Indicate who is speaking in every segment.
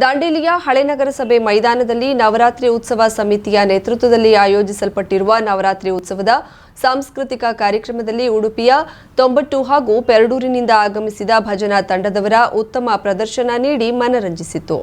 Speaker 1: ದಾಂಡೇಲಿಯ ಹಳೆ ನಗರಸಭೆ ಮೈದಾನದಲ್ಲಿ ನವರಾತ್ರಿ ಉತ್ಸವ ಸಮಿತಿಯ ನೇತೃತ್ವದಲ್ಲಿ ಆಯೋಜಿಸಲ್ಪಟ್ಟಿರುವ ನವರಾತ್ರಿ ಉತ್ಸವದ ಸಾಂಸ್ಕೃತಿಕ ಕಾರ್ಯಕ್ರಮದಲ್ಲಿ ಉಡುಪಿಯ ತೊಂಬಟ್ಟು ಹಾಗೂ ಪೆರಡೂರಿನಿಂದ ಆಗಮಿಸಿದ ಭಜನಾ ತಂಡದವರ ಉತ್ತಮ ಪ್ರದರ್ಶನ ನೀಡಿ ಮನರಂಜಿಸಿತು.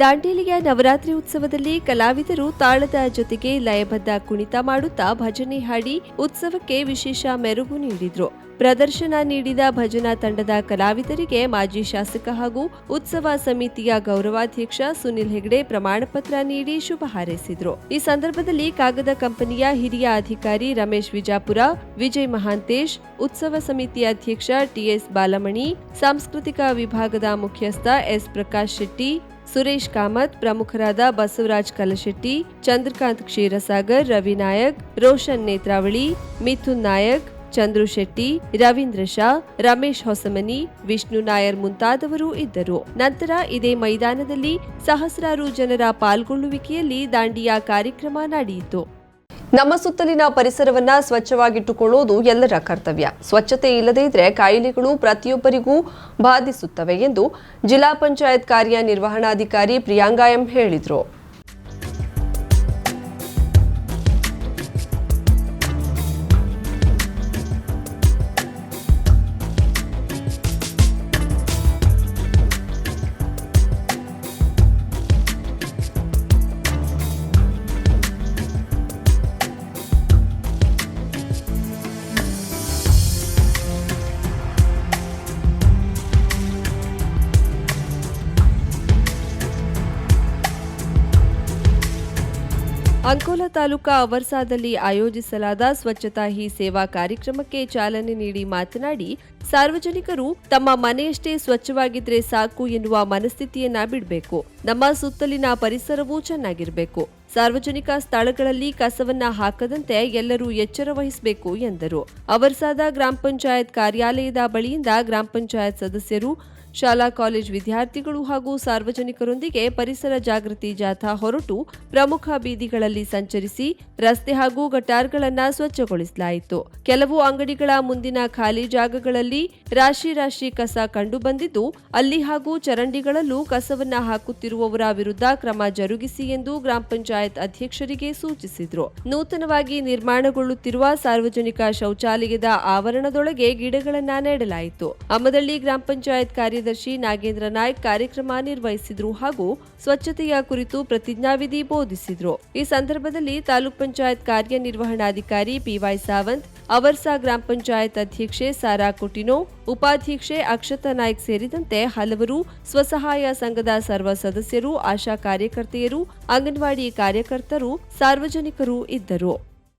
Speaker 1: ದಾಂಡೇಲಿಯ ನವರಾತ್ರಿ ಉತ್ಸವದಲ್ಲಿ ಕಲಾವಿದರು ತಾಳದ ಜೊತೆಗೆ ಲಯಬದ್ಧ ಕುಣಿತ ಮಾಡುತ್ತಾ ಭಜನೆ ಹಾಡಿ ಉತ್ಸವಕ್ಕೆ ವಿಶೇಷ ಮೆರುಗು ನೀಡಿದರು. ಪ್ರದರ್ಶನ ನೀಡಿದ ಭಜನಾ ತಂಡದ ಕಲಾವಿದರಿಗೆ ಮಾಜಿ ಶಾಸಕ ಹಾಗೂ ಉತ್ಸವ ಸಮಿತಿಯ ಗೌರವಾಧ್ಯಕ್ಷ ಸುನಿಲ್ ಹೆಗ್ಡೆ ಪ್ರಮಾಣ ಪತ್ರ ನೀಡಿ ಶುಭ ಹಾರೈಸಿದರು. ಈ ಸಂದರ್ಭದಲ್ಲಿ ಕಾಗದ ಕಂಪನಿಯ ಹಿರಿಯ ಅಧಿಕಾರಿ ರಮೇಶ್ ವಿಜಾಪುರ, ವಿಜಯ್ ಮಹಾಂತೇಶ್, ಉತ್ಸವ ಸಮಿತಿ ಅಧ್ಯಕ್ಷ ಟಿಎಸ್ ಬಾಲಮಣಿ, ಸಾಂಸ್ಕೃತಿಕ ವಿಭಾಗದ ಮುಖ್ಯಸ್ಥ ಎಸ್ ಪ್ರಕಾಶ್ ಶೆಟ್ಟಿ ಸುರೇಶ್ ಕಾಮತ್, ಪ್ರಮುಖರಾದ ಬಸವರಾಜ್ ಕಲಶೆಟ್ಟಿ, ಚಂದ್ರಕಾಂತ್ ಕ್ಷೀರಸಾಗರ್, ರವಿ ನಾಯಕ್, ರೋಷನ್ ನೇತ್ರಾವಳಿ, ಮಿಥುನ್ ನಾಯಕ್, ಚಂದ್ರು ಶೆಟ್ಟಿ, ರವೀಂದ್ರ ಶಾ, ರಮೇಶ್ ಹೊಸಮನಿ, ವಿಷ್ಣು ನಾಯರ್ ಮುಂತಾದವರು ಇದ್ದರು. ನಂತರ ಇದೇ ಮೈದಾನದಲ್ಲಿ ಸಹಸ್ರಾರು ಜನರ ಪಾಲ್ಗೊಳ್ಳುವಿಕೆಯಲ್ಲಿ ದಾಂಡಿಯಾ ಕಾರ್ಯಕ್ರಮ ನಡೆಯಿತು. ನಮ್ಮ ಸುತ್ತಲಿನ ಪರಿಸರವನ್ನ ಸ್ವಚ್ಛವಾಗಿಟ್ಟುಕೊಳ್ಳುವುದು ಎಲ್ಲರ ಕರ್ತವ್ಯ. ಸ್ವಚ್ಛತೆ ಇಲ್ಲದೇ ಇದ್ರೆ ಕಾಯಿಲೆಗಳು ಪ್ರತಿಯೊಬ್ಬರಿಗೂ ಬಾಧಿಸುತ್ತವೆ ಎಂದು ಜಿಲ್ಲಾ ಪಂಚಾಯತ್ ಕಾರ್ಯನಿರ್ವಹಣಾಧಿಕಾರಿ ಪ್ರಿಯಾಂಗಾ ಎಂ ಹೇಳಿದರು. ಅಂಕೋಲಾ ತಾಲೂಕಾ ಅವರ್ಸಾದಲ್ಲಿ ಆಯೋಜಿಸಲಾದ ಸ್ವಚ್ಛತಾ ಹಿ ಸೇವಾ ಕಾರ್ಯಕ್ರಮಕ್ಕೆ ಚಾಲನೆ ನೀಡಿ ಮಾತನಾಡಿ, ಸಾರ್ವಜನಿಕರು ತಮ್ಮ ಮನೆಯಷ್ಟೇ ಸ್ವಚ್ಛವಾಗಿದ್ರೆ ಸಾಕು ಎನ್ನುವ ಮನಸ್ಥಿತಿಯನ್ನ ಬಿಡಬೇಕು. ನಮ್ಮ ಸುತ್ತಲಿನ ಪರಿಸರವೂ ಚೆನ್ನಾಗಿರಬೇಕು. ಸಾರ್ವಜನಿಕ ಸ್ಥಳಗಳಲ್ಲಿ ಕಸವನ್ನ ಹಾಕದಂತೆ ಎಲ್ಲರೂ ಎಚ್ಚರ ವಹಿಸಬೇಕು ಎಂದರು. ಅವರ್ಸಾದ ಗ್ರಾಮ ಪಂಚಾಯತ್ ಕಾರ್ಯಾಲಯದ ಬಳಿಯಿಂದ ಗ್ರಾಮ ಪಂಚಾಯತ್ ಸದಸ್ಯರು ಶಾಲಾ ಕಾಲೇಜ್ ವಿದ್ಯಾರ್ಥಿಗಳು ಹಾಗೂ ಸಾರ್ವಜನಿಕರೊಂದಿಗೆ ಪರಿಸರ ಜಾಗೃತಿ ಜಾಥಾ ಹೊರಟು ಪ್ರಮುಖ ಬೀದಿಗಳಲ್ಲಿ ಸಂಚರಿಸಿ ರಸ್ತೆ ಹಾಗೂ ಗಟಾರ್ಗಳನ್ನು ಸ್ವಚ್ಛಗೊಳಿಸಲಾಯಿತು. ಕೆಲವು ಅಂಗಡಿಗಳ ಮುಂದಿನ ಖಾಲಿ ಜಾಗಗಳಲ್ಲಿ ರಾಶಿ ರಾಶಿ ಕಸ ಕಂಡುಬಂದಿದ್ದು ಅಲ್ಲಿ ಹಾಗೂ ಚರಂಡಿಗಳಲ್ಲೂ ಕಸವನ್ನ ಹಾಕುತ್ತಿರುವವರ ವಿರುದ್ಧ ಕ್ರಮ ಜರುಗಿಸಿ ಎಂದು ಗ್ರಾಮ ಪಂಚಾಯತ್ ಅಧ್ಯಕ್ಷರಿಗೆ ಸೂಚಿಸಿದರು. ನೂತನವಾಗಿ ನಿರ್ಮಾಣಗೊಳ್ಳುತ್ತಿರುವ ಸಾರ್ವಜನಿಕ ಶೌಚಾಲಯದ ಆವರಣದೊಳಗೆ ಗಿಡಗಳನ್ನು ನೆಡಲಾಯಿತು. ಅಮದಳ್ಳಿ ಗ್ರಾಮ ಪಂಚಾಯತ್ ಕಾರ್ಯದರ್ಶಿ ನಾಗೇಂದ್ರ ನಾಯ್ಕ್ ಕಾರ್ಯಕ್ರಮ ನಿರ್ವಹಿಸಿದ್ರು ಹಾಗೂ ಸ್ವಚ್ಛತೆಯ ಕುರಿತು ಪ್ರತಿಜ್ಞಾವಿಧಿ ಬೋಧಿಸಿದ್ರು. ಈ ಸಂದರ್ಭದಲ್ಲಿ ತಾಲೂಕ್ ಪಂಚಾಯತ್ ಕಾರ್ಯನಿರ್ವಹಣಾಧಿಕಾರಿ ಪಿವೈ ಸಾವಂತ್, ಅವರ್ಸಾ ಗ್ರಾಮ ಪಂಚಾಯತ್ ಅಧ್ಯಕ್ಷೆ ಸಾರಾ ಕುಟಿನೋ ಉಪಾಧ್ಯಕ್ಷೆ ಅಕ್ಷತಾ ನಾಯ್ಕ್ ಸೇರಿದಂತೆ ಹಲವರು ಸ್ವಸಹಾಯ ಸಂಘದ ಸರ್ವ ಸದಸ್ಯರು, ಆಶಾ ಕಾರ್ಯಕರ್ತೆಯರು, ಅಂಗನವಾಡಿ ಕಾರ್ಯಕರ್ತರು, ಸಾರ್ವಜನಿಕರು ಇದ್ದರು.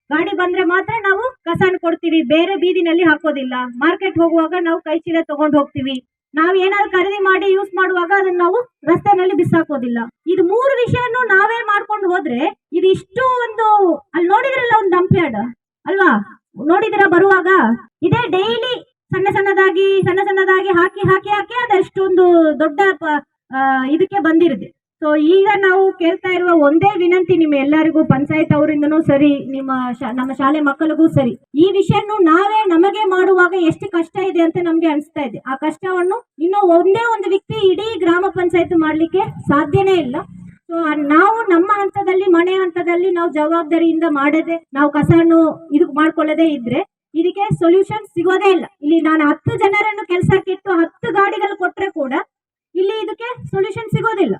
Speaker 2: ಗಾಡಿ ಬಂದ್ರೆ ಮಾತ್ರ ನಾವು ಕಸಾನ್ ಕೊಡ್ತೀವಿ, ಬೇರೆ ಬೀದಿನಲ್ಲಿ ಹಾಕೋದಿಲ್ಲ. ಮಾರ್ಕೆಟ್ ಹೋಗುವಾಗ ನಾವು ಕೈ ಚೀಲ ತಗೊಂಡು ಹೋಗ್ತೀವಿ. ನಾವು ಏನಾದ್ರು ಖರೀದಿ ಮಾಡಿ ಯೂಸ್ ಮಾಡುವಾಗ ಅದನ್ನ ನಾವು ರಸ್ತೆನಲ್ಲಿ ಬಿಸಾಕೋದಿಲ್ಲ. ಇದು ಮೂರು ವಿಷಯನು ನಾವೇ ಮಾಡ್ಕೊಂಡು ಹೋದ್ರೆ ಇದು ಇಷ್ಟು ಒಂದು ಅಲ್ಲಿ ನೋಡಿದ್ರಲ್ಲ ಒಂದು ಡಂಪ್ ಯಾರ್ಡ್ ಅಲ್ವಾ? ನೋಡಿದಿರ ಬರುವಾಗ? ಇದೇ ಡೈಲಿ ಸಣ್ಣ ಸಣ್ಣದಾಗಿ ಸಣ್ಣ ಸಣ್ಣದಾಗಿ ಹಾಕಿ ಹಾಕಿ ಹಾಕಿ ಅದಷ್ಟೊಂದು ದೊಡ್ಡ ಇದಕ್ಕೆ ಬಂದಿರುತ್ತೆ. ಸೊ ಈಗ ನಾವು ಕೇಳ್ತಾ ಇರುವ ಒಂದೇ ವಿನಂತಿ ನಿಮ್ಮ ಎಲ್ಲರಿಗೂ, ಪಂಚಾಯತ್ ಅವರಿಂದನೂ ಸರಿ, ನಿಮ್ಮ ನಮ್ಮ ಶಾಲೆ ಮಕ್ಕಳಿಗೂ ಸರಿ. ಈ ವಿಷಯನ್ನು ನಾವೇ ನಮಗೆ ಮಾಡುವಾಗ ಎಷ್ಟು ಕಷ್ಟ ಇದೆ ಅಂತ ನಮ್ಗೆ ಅನಿಸ್ತಾ ಇದೆ. ಆ ಕಷ್ಟವನ್ನು ಇನ್ನು ಒಂದೇ ಒಂದು ವ್ಯಕ್ತಿ ಇಡೀ ಗ್ರಾಮ ಪಂಚಾಯತ್ ಮಾಡ್ಲಿಕ್ಕೆ ಸಾಧ್ಯನೇ ಇಲ್ಲ. ಸೊ ನಾವು ನಮ್ಮ ಹಂತದಲ್ಲಿ, ಮನೆ ಹಂತದಲ್ಲಿ ನಾವು ಜವಾಬ್ದಾರಿಯಿಂದ ಮಾಡದೆ, ನಾವು ಕಸವನ್ನು ಇದು ಮಾಡ್ಕೊಳ್ಳದೆ ಇದ್ರೆ ಇದಕ್ಕೆ ಸೊಲ್ಯೂಷನ್ ಸಿಗೋದೇ ಇಲ್ಲ. ಇಲ್ಲಿ ನಾನು ಹತ್ತು ಜನರನ್ನು ಕೆಲಸಕ್ಕಿಟ್ಟು ಹತ್ತು ಗಾಡಿಗಳು ಕೊಟ್ರೆ ಕೂಡ ಇಲ್ಲಿ ಇದಕ್ಕೆ ಸೊಲ್ಯೂಷನ್ ಸಿಗೋದಿಲ್ಲ.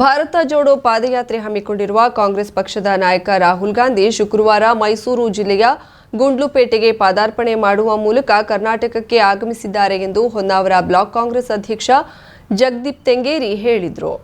Speaker 1: ಭಾರತ ಜೋಡೋ ಪಾದಯಾತ್ರೆ ಹಮ್ಮಿಕೊಂಡಿರುವ ಕಾಂಗ್ರೆಸ್ ಪಕ್ಷದ ನಾಯಕ ರಾಹುಲ್ ಗಾಂಧಿ ಶುಕ್ರವಾರ ಮೈಸೂರು ಜಿಲ್ಲೆಯ ಗುಂಡ್ಲುಪೇಟೆಗೆ ಪಾದಾರ್ಪಣೆ ಮಾಡುವ ಮೂಲಕ ಕರ್ನಾಟಕಕ್ಕೆ ಆಗಮಿಸಿದ್ದಾರೆ ಎಂದು ಹೊನ್ನಾವರ ಬ್ಲಾಕ್ ಕಾಂಗ್ರೆಸ್ ಅಧ್ಯಕ್ಷ ಜಗದೀಪ್ ತೆಂಗೇರಿ ಹೇಳಿದರು.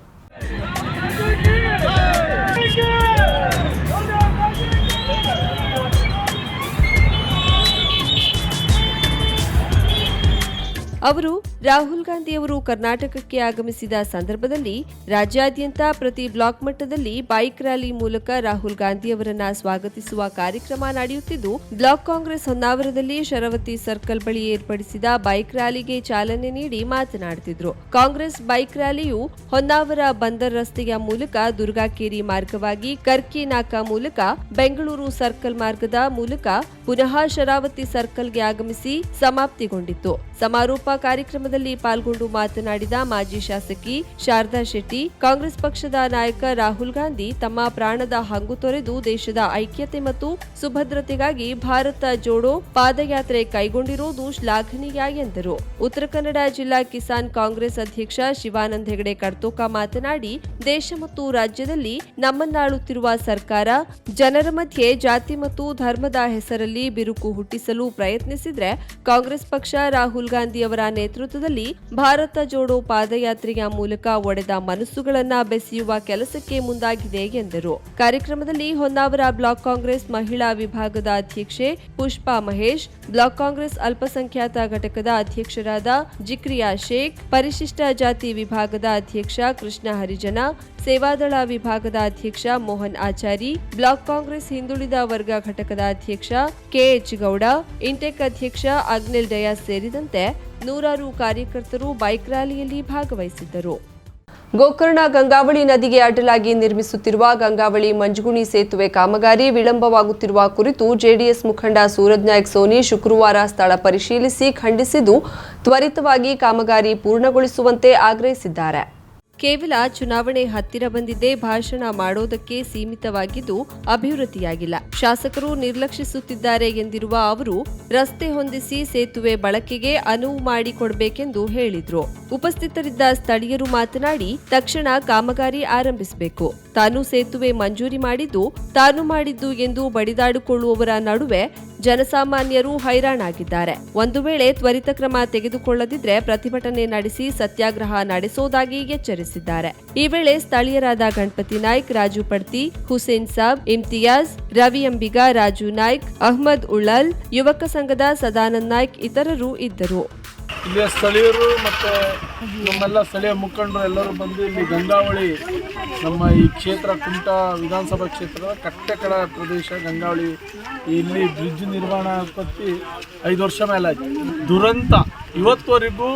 Speaker 1: ಅವರು ರಾಹುಲ್ ಗಾಂಧಿ ಅವರು ಕರ್ನಾಟಕಕ್ಕೆ ಆಗಮಿಸಿದ ಸಂದರ್ಭದಲ್ಲಿ ರಾಜ್ಯಾದ್ಯಂತ ಪ್ರತಿ ಬ್ಲಾಕ್ ಮಟ್ಟದಲ್ಲಿ ಬೈಕ್ ರ್ಯಾಲಿ ಮೂಲಕ ರಾಹುಲ್ ಗಾಂಧಿಯವರನ್ನ ಸ್ವಾಗತಿಸುವ ಕಾರ್ಯಕ್ರಮ ನಡೆಯುತ್ತಿದ್ದು, ಬ್ಲಾಕ್ ಕಾಂಗ್ರೆಸ್ ಹೊನ್ನಾವರದಲ್ಲಿ ಶರವತಿ ಸರ್ಕಲ್ ಬಳಿ ಏರ್ಪಡಿಸಿದ ಬೈಕ್ ರ್ಯಾಲಿಗೆ ಚಾಲನೆ ನೀಡಿ ಮಾತನಾಡುತ್ತಿದ್ರು. ಕಾಂಗ್ರೆಸ್ ಬೈಕ್ ರ್ಯಾಲಿಯು ಹೊನ್ನಾವರ ಬಂದರ್ ರಸ್ತೆಯ ಮೂಲಕ ದುರ್ಗಾಕೇರಿ ಮಾರ್ಗವಾಗಿ ಕರ್ಕಿ ನಾಕಾ ಮೂಲಕ ಬೆಂಗಳೂರು ಸರ್ಕಲ್ ಮಾರ್ಗದ ಮೂಲಕ ಪುನಃ ಶರಾವತಿ ಸರ್ಕಲ್ಗೆ ಆಗಮಿಸಿ ಸಮಾಪ್ತಿಗೊಂಡಿತ್ತು. ಸಮಾರೋಪ ಕಾರ್ಯಕ್ರಮದಲ್ಲಿ ಪಾಲ್ಗೊಂಡು ಮಾತನಾಡಿದ ಮಾಜಿ ಶಾಸಕಿ ಶಾರದಾ ಶೆಟ್ಟಿ, ಕಾಂಗ್ರೆಸ್ ಪಕ್ಷದ ನಾಯಕ ರಾಹುಲ್ ಗಾಂಧಿ ತಮ್ಮ ಪ್ರಾಣದ ಹಂಗು ತೊರೆದು ದೇಶದ ಐಕ್ಯತೆ ಮತ್ತು ಸುಭದ್ರತೆಗಾಗಿ ಭಾರತ ಜೋಡೋ ಪಾದಯಾತ್ರೆ ಕೈಗೊಂಡಿರುವುದು ಶ್ಲಾಘನೀಯ ಎಂದರು. ಉತ್ತರ ಕನ್ನಡ ಜಿಲ್ಲಾ ಕಿಸಾನ್ ಕಾಂಗ್ರೆಸ್ ಅಧ್ಯಕ್ಷ ಶಿವಾನಂದ ಹೆಗಡೆ ಕರ್ತೋಕ ಮಾತನಾಡಿ, ದೇಶ ಮತ್ತು ರಾಜ್ಯದಲ್ಲಿ ನಮ್ಮನ್ನಾಳುತ್ತಿರುವ ಸರ್ಕಾರ ಜನರ ಮಧ್ಯೆ ಜಾತಿ ಮತ್ತು ಧರ್ಮದ ಹೆಸರಲ್ಲಿ ಬಿರುಕು ಹುಟ್ಟಿಸಲು ಪ್ರಯತ್ನಿಸಿದ್ರೆ ಕಾಂಗ್ರೆಸ್ ಪಕ್ಷ ರಾಹುಲ್ ಗಾಂಧಿ ಅವರ ನೇತೃತ್ವದಲ್ಲಿ ಭಾರತ ಜೋಡೋ ಪಾದಯಾತ್ರೆಯ ಮೂಲಕ ಒಡೆದ ಮನಸ್ಸುಗಳನ್ನ ಬೆಸೆಯುವ ಕೆಲಸಕ್ಕೆ ಮುಂದಾಗಿದೆ ಎಂದರು. ಕಾರ್ಯಕ್ರಮದಲ್ಲಿ ಹೊನ್ನಾವರ ಬ್ಲಾಕ್ ಕಾಂಗ್ರೆಸ್ ಮಹಿಳಾ ವಿಭಾಗದ ಅಧ್ಯಕ್ಷೆ ಪುಷ್ಪಾ ಮಹೇಶ್, ಬ್ಲಾಕ್ ಕಾಂಗ್ರೆಸ್ ಅಲ್ಪಸಂಖ್ಯಾತ ಘಟಕದ ಅಧ್ಯಕ್ಷರಾದ ಜಿಕ್ರಿಯಾ ಶೇಖ್, ಪರಿಶಿಷ್ಟ ಜಾತಿ ವಿಭಾಗದ ಅಧ್ಯಕ್ಷ ಕೃಷ್ಣ ಹರಿಜನ, ಸೇವಾದಳ ವಿಭಾಗದ ಅಧ್ಯಕ್ಷ ಮೋಹನ್ ಆಚಾರಿ, ಬ್ಲಾಕ್ ಕಾಂಗ್ರೆಸ್ ಹಿಂದುಳಿದ ವರ್ಗ ಘಟಕದ ಅಧ್ಯಕ್ಷ ಕೆಎಚ್ ಗೌಡ ಇಂಟೆಕ್ ಅಧ್ಯಕ್ಷ ಅಗ್ನಿಲ್ ಡಯಾಸ್ ಸೇರಿದಂತೆ ನೂರಾರು ಕಾರ್ಯಕರ್ತರು ಬೈಕ್ ರ್ಯಾಲಿಯಲ್ಲಿ ಭಾಗವಹಿಸಿದ್ದರು. ಗೋಕರ್ಣ ಗಂಗಾವಳಿ ನದಿಗೆ ಅಡ್ಡಲಾಗಿ ನಿರ್ಮಿಸುತ್ತಿರುವ ಗಂಗಾವಳಿ ಮಂಜುಗುಣಿ ಸೇತುವೆ ಕಾಮಗಾರಿ ವಿಳಂಬವಾಗುತ್ತಿರುವ ಕುರಿತು ಜೆಡಿಎಸ್ ಮುಖಂಡ ಸೂರಜ್ ನಾಯ್ಕ್ ಸೋನಿ ಶುಕ್ರವಾರ ಸ್ಥಳ ಪರಿಶೀಲಿಸಿ ಖಂಡಿಸಿದ್ದು, ತ್ವರಿತವಾಗಿ ಕಾಮಗಾರಿ ಪೂರ್ಣಗೊಳಿಸುವಂತೆ ಆಗ್ರಹಿಸಿದ್ದಾರೆ. ಕೇವಲ ಚುನಾವಣೆ ಹತ್ತಿರ ಬಂದಿದೆ ಭಾಷಣ ಮಾಡೋದಕ್ಕೆ ಸೀಮಿತವಾಗಿದ್ದು ಅಭಿವೃದ್ಧಿಯಾಗಿಲ್ಲ. ಶಾಸಕರು ನಿರ್ಲಕ್ಷಿಸುತ್ತಿದ್ದಾರೆ ಎಂದಿರುವ ಅವರು, ರಸ್ತೆ ಹೊಂದಿಸಿ ಸೇತುವೆ ಬಳಕೆಗೆ ಅನುವು ಮಾಡಿಕೊಡಬೇಕೆಂದು ಹೇಳಿದ್ರು. ಉಪಸ್ಥಿತರಿದ್ದ ಸ್ಥಳೀಯರು ಮಾತನಾಡಿ, ತಕ್ಷಣ ಕಾಮಗಾರಿ ಆರಂಭಿಸಬೇಕು. ತಾನು ಸೇತುವೆ ಮಂಜೂರಿ ಮಾಡಿದ್ದು, ತಾನು ಮಾಡಿದ್ದು ಎಂದು ಬಡಿದಾಡಿಕೊಳ್ಳುವವರ ನಡುವೆ ಜನಸಾಮಾನ್ಯರು ಹೈರಾಣಾಗಿದ್ದಾರೆ. ಒಂದು ವೇಳೆ ತ್ವರಿತ ಕ್ರಮ ತೆಗೆದುಕೊಳ್ಳದಿದ್ರೆ ಪ್ರತಿಭಟನೆ ನಡೆಸಿ ಸತ್ಯಾಗ್ರಹ ನಡೆಸೋದಾಗಿ ಎಚ್ಚರಿಸಿದ್ದಾರೆ. ಈ ವೇಳೆ ಸ್ಥಳೀಯರಾದ ಗಣಪತಿ ನಾಯ್ಕ್, ರಾಜು ಪಡ್ತಿ, ಹುಸೇನ್ ಸಾಬ್, ಇಮ್ತಿಯಾಜ್, ರವಿ ಅಂಬಿಗ, ರಾಜು ನಾಯ್ಕ್, ಅಹ್ಮದ್ ಉಳ್ಳಲ್ ಯುವಕ ಸಂಘದ ಸದಾನಂದ್ ನಾಯ್ಕ್ ಇತರರು ಇದ್ದರು.
Speaker 3: ಇಲ್ಲಿಯ ಸ್ಥಳೀಯರು ಮತ್ತು ನಮ್ಮೆಲ್ಲ ಸ್ಥಳೀಯ ಮುಖಂಡರು ಎಲ್ಲರೂ ಬಂದು ಇಲ್ಲಿ ಗಂಗಾವಳಿ, ನಮ್ಮ ಈ ಕ್ಷೇತ್ರ ಕುಮಟ ವಿಧಾನಸಭಾ ಕ್ಷೇತ್ರದ ಕಟ್ಟೆಕಡ ಪ್ರದೇಶ ಗಂಗಾವಳಿ, ಇಲ್ಲಿ ಬ್ರಿಡ್ಜ್ ನಿರ್ಮಾಣ ಪತ್ತಿ ಐದು ವರ್ಷ ಮೇಲೆ ಆಯ್ತು ದುರಂತ. ಇವತ್ತುವರೆಗೂ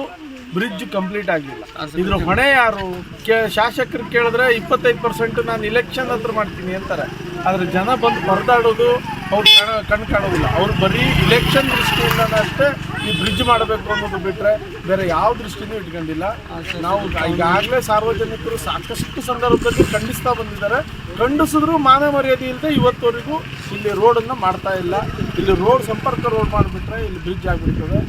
Speaker 3: ಬ್ರಿಡ್ಜ್ ಕಂಪ್ಲೀಟ್ ಆಗಲಿಲ್ಲ. ಇದ್ರ ಹೊಣೆ ಯಾರು? ಕೇ, ಶಾಸಕರು ಕೇಳಿದ್ರೆ ಇಪ್ಪತ್ತೈದು ಪರ್ಸೆಂಟ್ ನಾನು ಇಲೆಕ್ಷನ್ ಹತ್ರ ಮಾಡ್ತೀನಿ ಅಂತಾರೆ. ಆದರೆ ಜನ ಬಂದು ಪರದಾಡೋದು, ಅವ್ರು ಕಣ ಕಣ್ ಕಾಣೋದಿಲ್ಲ. ಅವ್ರು ಬರೀ ಇಲೆಕ್ಷನ್ ದೃಷ್ಟಿಯಿಂದ ಅಷ್ಟೇ ಈ ಬ್ರಿಡ್ಜ್ ಮಾಡಬೇಕು ಅನ್ನೋದು ಬಿಟ್ಟರೆ ಬೇರೆ ಯಾವ ದೃಷ್ಟಿನೂ ಇಟ್ಕೊಂಡಿಲ್ಲ. ನಾವು ಈಗಾಗಲೇ ಸಾರ್ವಜನಿಕರು ಸಾಕಷ್ಟು ಸಂದರ್ಭದಲ್ಲಿ ಖಂಡಿಸ್ತಾ ಬಂದಿದ್ದಾರೆ. ಖಂಡಿಸಿದ್ರು ಮಾನ ಮರ್ಯಾದೆ ಇಲ್ಲದೆ ಇವತ್ತವರೆಗೂ ಇಲ್ಲಿ ರೋಡನ್ನು ಮಾಡ್ತಾ ಇಲ್ಲ. ಇಲ್ಲಿ ರೋಡ್ ಸಂಪರ್ಕ ರೋಡ್ ಮಾಡಿಬಿಟ್ರೆ ಇಲ್ಲಿ ಬ್ರಿಡ್ಜ್ ಆಗಿಬಿಡ್ತದೆ.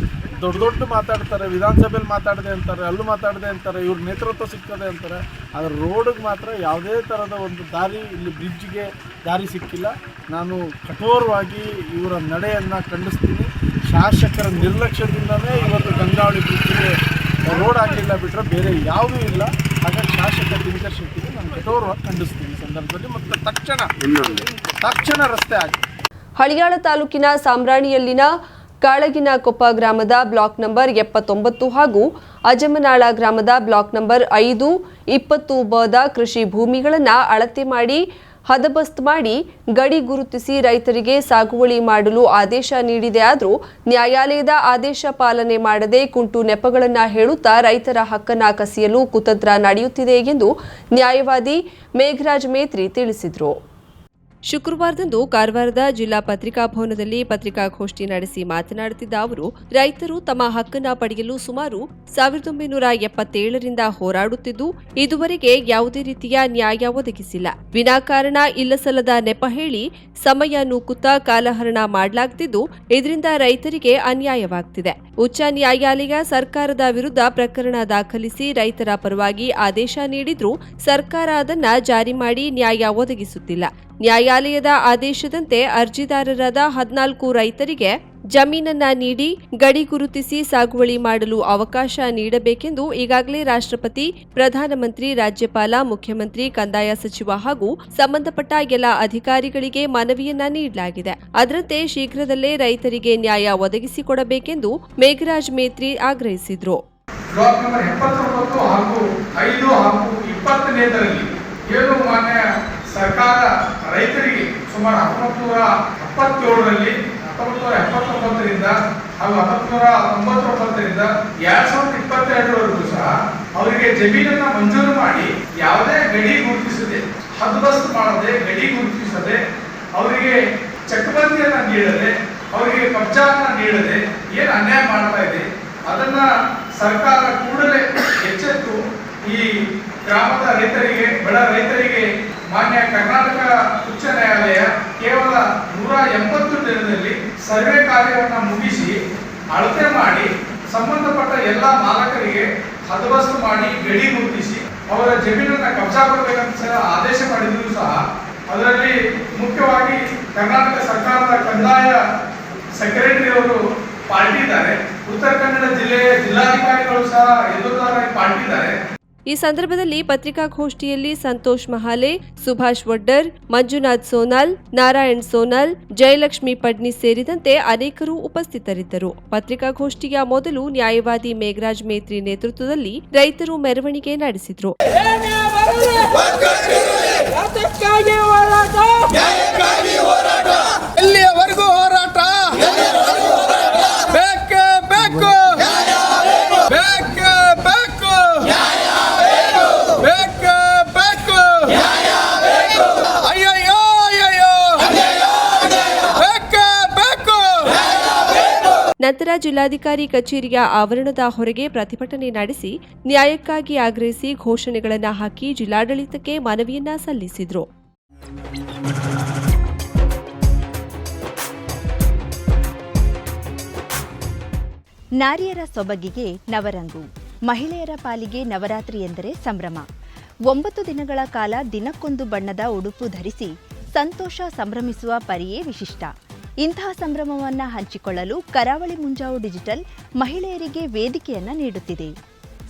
Speaker 3: ದೊಡ್ಡ ದೊಡ್ಡ ಮಾತಾಡ್ತಾರೆ, ವಿಧಾನಸಭೆಯಲ್ಲಿ ಮಾತಾಡದೆ ಅಂತಾರೆ, ಅಲ್ಲೂ ಮಾತಾಡದೆ ಅಂತಾರೆ, ಇವ್ರ ನೇತೃತ್ವ ಸಿಗ್ತದೆ ಅಂತಾರೆ. ಆದರೆ ರೋಡಿಗೆ ಮಾತ್ರ ಯಾವುದೇ ಥರದ ಒಂದು ದಾರಿ ಇಲ್ಲಿ ಬ್ರಿಡ್ಜ್ಗೆ ದಾರಿ ಸಿಕ್ಕಿಲ್ಲ. ನಾನು ಕಠೋರವಾಗಿ ಇವರ ನಡೆಯನ್ನು ಖಂಡಿಸ್ತೀನಿ. ಶಾಸಕರ ನಿರ್ಲಕ್ಷ್ಯದಿಂದಲೇ ಇವತ್ತು ಗಂಗಾವಳಿ ಬಿಟ್ಟಿಗೆ ರೋಡ್ ಆಗಲಿಲ್ಲ ಬಿಟ್ಟರೆ ಬೇರೆ ಯಾವುದೂ ಇಲ್ಲ. ಹಾಗಾಗಿ ಶಾಸಕ ದಿನಕರ್ ಶೆಟ್ಟಿಗೆ ನಾನು ಕಠೋರವಾಗಿ ಖಂಡಿಸ್ತೀನಿ ಈ ಸಂದರ್ಭದಲ್ಲಿ. ಮತ್ತು ತಕ್ಷಣ ತಕ್ಷಣ ರಸ್ತೆ ಆಗಿ
Speaker 1: ಹಳಿಯಾಳ ತಾಲೂಕಿನ ಸಾಮ್ರಾಣಿಯಲ್ಲಿನ ಕಾಳಗಿನ ಕೊಪ್ಪ ಗ್ರಾಮದ ಬ್ಲಾಕ್ ನಂಬರ್ ಎಪ್ಪತ್ತೊಂಬತ್ತು ಹಾಗೂ ಅಜಮನಾಳ ಗ್ರಾಮದ ಬ್ಲಾಕ್ ನಂಬರ್ ಐದು ಇಪ್ಪತ್ತು ಬದ ಕೃಷಿ ಭೂಮಿಗಳನ್ನು ಅಳತೆ ಮಾಡಿ ಹದಬಸ್ತ್ ಮಾಡಿ ಗಡಿ ಗುರುತಿಸಿ ರೈತರಿಗೆ ಸಾಗುವಳಿ ಮಾಡಲು ಆದೇಶ ನೀಡಿದೆ ಆದರೂ ನ್ಯಾಯಾಲಯದ ಆದೇಶ ಪಾಲನೆ ಮಾಡದೆ ಕುಂಟು ನೆಪಗಳನ್ನು ಹೇಳುತ್ತಾ ರೈತರ ಹಕ್ಕನ್ನ ಕಸಿಯಲು ಕುತಂತ್ರ ನಡೆಯುತ್ತಿದೆ ಎಂದು ನ್ಯಾಯವಾದಿ ಮೇಘರಾಜ್ ಮೇತ್ರಿ ತಿಳಿಸಿದರು. ಶುಕ್ರವಾರದಂದು ಕಾರವಾರದ ಜಿಲ್ಲಾ ಪತ್ರಿಕಾ ಭವನದಲ್ಲಿ ಪತ್ರಿಕಾಗೋಷ್ಠಿ ನಡೆಸಿ ಮಾತನಾಡುತ್ತಿದ್ದ ಅವರು, ರೈತರು ತಮ್ಮ ಹಕ್ಕನ್ನ ಪಡೆಯಲು ಸುಮಾರು ಸಾವಿರದ ಒಂಬೈನೂರ ಎಪ್ಪತ್ತೇಳರಿಂದ ಹೋರಾಡುತ್ತಿದ್ದು, ಇದುವರೆಗೆ ಯಾವುದೇ ರೀತಿಯ ನ್ಯಾಯ ಒದಗಿಸಿಲ್ಲ. ವಿನಾಕಾರಣ ಇಲ್ಲಸಲ್ಲದ ನೆಪ ಹೇಳಿ ಸಮಯ ನೂಕುತ್ತಾ ಕಾಲಹರಣ ಮಾಡಲಾಗ್ತಿದ್ದು, ಇದರಿಂದ ರೈತರಿಗೆ ಅನ್ಯಾಯವಾಗ್ತಿದೆ. ಉಚ್ಚ ನ್ಯಾಯಾಲಯ ಸರ್ಕಾರದ ವಿರುದ್ಧ ಪ್ರಕರಣ ದಾಖಲಿಸಿ ರೈತರ ಪರವಾಗಿ ಆದೇಶ ನೀಡಿದ್ರೂ ಸರ್ಕಾರ ಅದನ್ನ ಜಾರಿ ಮಾಡಿ ನ್ಯಾಯ ಒದಗಿಸುತ್ತಿಲ್ಲ. ನ್ಯಾಯಾಲಯದ ಆದೇಶದಂತೆ ಅರ್ಜಿದಾರರಾದ ಹದಿನಾಲ್ಕು ರೈತರಿಗೆ ಜಮೀನನ್ನ ನೀಡಿ ಗಡಿ ಗುರುತಿಸಿ ಸಾಗುವಳಿ ಮಾಡಲು ಅವಕಾಶ ನೀಡಬೇಕೆಂದು ಈಗಾಗಲೇ ರಾಷ್ಟ್ರಪತಿ, ಪ್ರಧಾನಮಂತ್ರಿ, ರಾಜ್ಯಪಾಲ, ಮುಖ್ಯಮಂತ್ರಿ, ಕಂದಾಯ ಸಚಿವ ಹಾಗೂ ಸಂಬಂಧಪಟ್ಟ ಎಲ್ಲ ಅಧಿಕಾರಿಗಳಿಗೆ ಮನವಿಯನ್ನ ನೀಡಲಾಗಿದೆ. ಅದರಂತೆ ಶೀಘ್ರದಲ್ಲೇ ರೈತರಿಗೆ ನ್ಯಾಯ ಒದಗಿಸಿಕೊಡಬೇಕೆಂದು ಮೇಘರಾಜ್ ಮೇತ್ರಿ ಆಗ್ರಹಿಸಿದ್ರು.
Speaker 3: ಏನು ಮಾನ್ಯ ಸರ್ಕಾರ ರೈತರಿಗೆ ಸುಮಾರು ಹತ್ತೊಂಬತ್ತು ನೂರ ಎಪ್ಪತ್ತೇಳರಲ್ಲಿ ಹತ್ತೊಂಬತ್ತು ನೂರ ಎಪ್ಪತ್ತೊಂಬತ್ತರಿಂದ ಹಾಗೂ ಹತ್ತೊಂಬತ್ತು ನೂರ ತೊಂಬತ್ತೊಂಬತ್ತರಿಂದ ಎರಡ್ ಸಾವಿರದ ಇಪ್ಪತ್ತೆರಡರವರೆಗೂ ಸಹ ಅವರಿಗೆ ಜಮೀನನ್ನ ಮಂಜೂರು ಮಾಡಿ ಯಾವುದೇ ಗಡಿ ಗುರುತಿಸದೆ ಹದ್ದುಬಸ್ತು ಮಾಡದೆ, ಗಡಿ ಗುರುತಿಸದೆ, ಅವರಿಗೆ ಚಕಬಂದಿಯನ್ನ ನೀಡದೆ, ಅವರಿಗೆ ಕಬ್ಜಾನ ನೀಡದೆ ಏನು ಅನ್ಯಾಯ ಮಾಡ್ತಾ ಇದೆ, ಅದನ್ನ ಸರ್ಕಾರ ಕೂಡಲೇ ಎಚ್ಚೆತ್ತು ಈ ಗ್ರಾಮದ ರೈತರಿಗೆ, ಬಡ ರೈತರಿಗೆ ಮಾನ್ಯ ಕರ್ನಾಟಕ ಉಚ್ಚ ನ್ಯಾಯಾಲಯ ಕೇವಲ ನೂರ ಎಂಬತ್ತು ದಿನದಲ್ಲಿ ಸರ್ವೆ ಕಾರ್ಯವನ್ನು ಮುಗಿಸಿ ಅಳತೆ ಮಾಡಿ ಸಂಬಂಧಪಟ್ಟ ಎಲ್ಲ ಮಾಲಕರಿಗೆ ಹದಬಸ್ತು ಮಾಡಿ ಗಡಿ ಗುರುತಿಸಿ ಅವರ ಜಮೀನನ್ನು ಕಬ್ಜಾ ಕೊಡಬೇಕಂತ ಸಹ ಆದೇಶ ಮಾಡಿದ್ರು ಸಹ. ಅದರಲ್ಲಿ ಮುಖ್ಯವಾಗಿ ಕರ್ನಾಟಕ ಸರ್ಕಾರದ ಕಂದಾಯ ಸೆಕ್ರೆಟರಿ ಅವರು ಪಾಲ್ಟಿದ್ದಾರೆ. ಉತ್ತರ ಕನ್ನಡ ಜಿಲ್ಲೆಯ ಜಿಲ್ಲಾಧಿಕಾರಿಗಳು ಸಹ ಎದುರುದಾರರಾಗಿ ಪಾರ್ಟಿ ಇದ್ದಾರೆ
Speaker 1: ಈ ಸಂದರ್ಭದಲ್ಲಿ ಪತ್ರಿಕಾಗೋಷ್ಠಿಯಲ್ಲಿ ಸಂತೋಷ್ ಮಹಾಲೆ ಸುಭಾಷ್ ವಡ್ಡರ್ ಮಂಜುನಾಥ್ ಸೋನಾಲ್ ನಾರಾಯಣ್ ಸೋನಾಲ್ ಜಯಲಕ್ಷ್ಮಿ ಪಡ್ನಿ ಸೇರಿದಂತೆ ಅನೇಕರು ಉಪಸ್ಥಿತರಿದ್ದರು. ಪತ್ರಿಕಾಗೋಷ್ಠಿಯ ಮೊದಲು ನ್ಯಾಯವಾದಿ ಮೇಘರಾಜ್ ಮೇತ್ರಿ ನೇತೃತ್ವದಲ್ಲಿ ರೈತರು ಮೆರವಣಿಗೆ ನಡೆಸಿದ್ರು.
Speaker 4: ಎಲ್ಲಿಯವರೆಗೂ ಹೋರಾಟ? ಬೇಕೇ ಬೇಕು ಬೇಕೇ ಬೇಕು ಬೇಕೇ ಬೇಕು ಅಯ್ಯಯ್ಯೋ ಅಯ್ಯಯ್ಯೋ ಬೇಕೇ ಬೇಕು
Speaker 1: ನಂತರ ಜಿಲ್ಲಾಧಿಕಾರಿ ಕಚೇರಿಯ ಆವರಣದ ಹೊರಗೆ ಪ್ರತಿಭಟನೆ ನಡೆಸಿ ನ್ಯಾಯಕ್ಕಾಗಿ ಆಗ್ರಹಿಸಿ ಘೋಷಣೆಗಳನ್ನು ಹಾಕಿ ಜಿಲ್ಲಾಡಳಿತಕ್ಕೆ ಮನವಿಯನ್ನ ಸಲ್ಲಿಸಿದರು.
Speaker 5: ನಾರಿಯರ ಸೊಬಗಿಗೆ ನವರಂಗು, ಮಹಿಳೆಯರ ಪಾಲಿಗೆ ನವರಾತ್ರಿ ಎಂದರೆ ಸಂಭ್ರಮ. ಒಂಬತ್ತು ದಿನಗಳ ಕಾಲ ದಿನಕ್ಕೊಂದು ಬಣ್ಣದ ಉಡುಪು ಧರಿಸಿ ಸಂತೋಷ ಸಂಭ್ರಮಿಸುವ ಪರಿಯೇ ವಿಶಿಷ್ಟ. ಇಂತಹ ಸಂಭ್ರಮವನ್ನು ಹಂಚಿಕೊಳ್ಳಲು ಕರಾವಳಿ ಮುಂಜಾವು ಡಿಜಿಟಲ್ ಮಹಿಳೆಯರಿಗೆ ವೇದಿಕೆಯನ್ನ ನೀಡುತ್ತಿದೆ.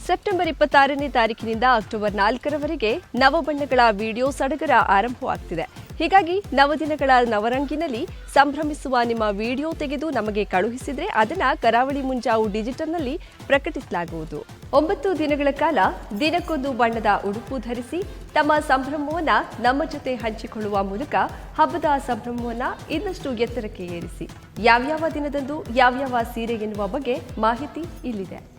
Speaker 1: ಸೆಪ್ಟೆಂಬರ್ ಇಪ್ಪತ್ತಾರನೇ ತಾರೀಕಿನಿಂದ ಅಕ್ಟೋಬರ್ ನಾಲ್ಕರವರೆಗೆ ನವಬಣ್ಣಗಳ ವಿಡಿಯೋ ಸಡಗರ ಆರಂಭವಾಗ್ತಿದೆ. ಹೀಗಾಗಿ ನವದಿನಗಳ ನವರಂಗಿನಲ್ಲಿ ಸಂಭ್ರಮಿಸುವ ನಿಮ್ಮ ವಿಡಿಯೋ ತೆಗೆದು ನಮಗೆ ಕಳುಹಿಸಿದ್ರೆ ಅದನ್ನ ಕರಾವಳಿ ಮುಂಜಾವು ಡಿಜಿಟಲ್ನಲ್ಲಿ ಪ್ರಕಟಿಸಲಾಗುವುದು. ಒಂಬತ್ತು ದಿನಗಳ ಕಾಲ ದಿನಕ್ಕೊಂದು ಬಣ್ಣದ ಉಡುಪು ಧರಿಸಿ ತಮ್ಮ ಸಂಭ್ರಮವನ್ನ ನಮ್ಮ ಜೊತೆ ಹಂಚಿಕೊಳ್ಳುವ ಮೂಲಕ ಹಬ್ಬದ ಸಂಭ್ರಮವನ್ನ ಇನ್ನಷ್ಟು ಎತ್ತರಕ್ಕೆ ಏರಿಸಿ. ಯಾವ್ಯಾವ ದಿನದಂದು ಯಾವ್ಯಾವ ಸೀರೆ ಎನ್ನುವ ಬಗ್ಗೆ ಮಾಹಿತಿ ಇಲ್ಲಿದೆ.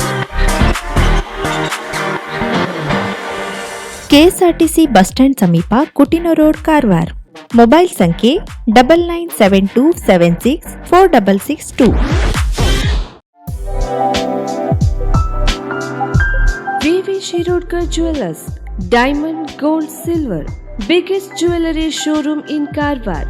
Speaker 6: ಕೆಎಸ್ಆರ್ಟಿಸಿ ಬಸ್ ಸ್ಟ್ಯಾಂಡ್ ಸಮೀಪ ಕುಟಿನ ರೋಡ್ ಕಾರವಾರ್. ಮೊಬೈಲ್ ಸಂಖ್ಯೆ double nine seven two seven six four double six two
Speaker 1: V V Shirodkar jewellers diamond gold silver biggest jewellery showroom in Karwar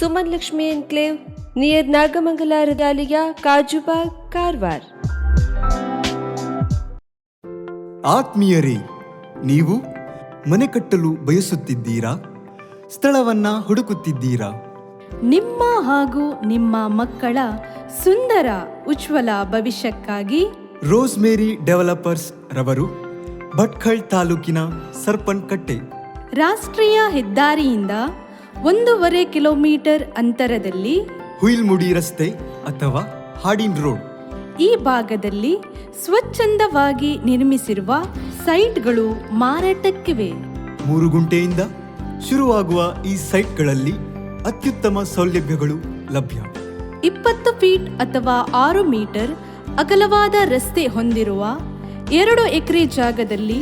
Speaker 1: Suman Lakshmi enclave near Nagamangala ರದಾಲಿಯ Kajubag Karwar.
Speaker 7: ಆತ್ಮೀಯರೇ ನೀವು ಮನೆ ಕಟ್ಟಲು ಬಯಸುತ್ತಿದ್ದೀರಾ? ಸ್ಥಳವನ್ನ ಹುಡುಕುತ್ತಿದ್ದೀರಾ?
Speaker 8: ನಿಮ್ಮ ಹಾಗೂ ನಿಮ್ಮ ಮಕ್ಕಳ ಸುಂದರ ಉಜ್ವಲ ಭವಿಷ್ಯಕ್ಕಾಗಿ
Speaker 7: ರೋಸ್ಮೇರಿ ಡೆವಲಪರ್ಸ್ ರವರು ಭಟ್ಕಳ್ ತಾಲೂಕಿನ ಸರ್ಪನ್ಕಟ್ಟೆ.
Speaker 8: ರಾಷ್ಟ್ರೀಯ ಹೆದ್ದಾರಿಯಿಂದ ಒಂದೂವರೆ ಕಿಲೋಮೀಟರ್ ಅಂತರದಲ್ಲಿ
Speaker 7: ಹುಯಿಲ್ಮುಡಿ ರಸ್ತೆ ಅಥವಾ ಹಾಡಿನ್ ರೋಡ್.
Speaker 8: ಈ ಭಾಗದಲ್ಲಿ ಸ್ವಚ್ಛಂದವಾಗಿ ನಿರ್ಮಿಸಿರುವ ಸೈಟ್ಗಳು ಮಾರಾಟಕ್ಕಿವೆ.
Speaker 7: ಮೂರು ಗುಂಟೆಯಿಂದ ಶುರುವಾಗುವ ಈ ಸೈಟ್ಗಳಲ್ಲಿ ಅತ್ಯುತ್ತಮ ಸೌಲಭ್ಯಗಳು ಲಭ್ಯ.
Speaker 8: ಇಪ್ಪತ್ತು ಫೀಟ್ ಅಥವಾ ಆರು ಮೀಟರ್ ಅಗಲವಾದ ರಸ್ತೆ ಹೊಂದಿರುವ ಎರಡು ಎಕರೆ ಜಾಗದಲ್ಲಿ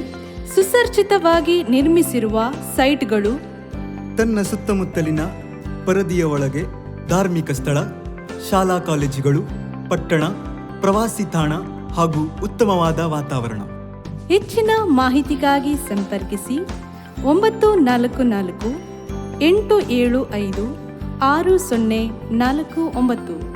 Speaker 8: ಸುಸರ್ಜಿತವಾಗಿ ನಿರ್ಮಿಸಿರುವ ಸೈಟ್ಗಳು
Speaker 7: ತನ್ನ ಸುತ್ತಮುತ್ತಲಿನ ಪರದಿಯ ಒಳಗೆ ಧಾರ್ಮಿಕ ಸ್ಥಳ, ಶಾಲಾ ಕಾಲೇಜುಗಳು, ಪಟ್ಟಣ, ಪ್ರವಾಸಿ ತಾಣ ಹಾಗೂ ಉತ್ತಮವಾದ ವಾತಾವರಣ.
Speaker 8: ಹೆಚ್ಚಿನ ಮಾಹಿತಿಗಾಗಿ ಸಂಪರ್ಕಿಸಿ ಒಂಬತ್ತು ನಾಲ್ಕು ನಾಲ್ಕು ಎಂಟು ಏಳು ಐದು ಆರು ಸೊನ್ನೆ ನಾಲ್ಕು ಒಂಬತ್ತು.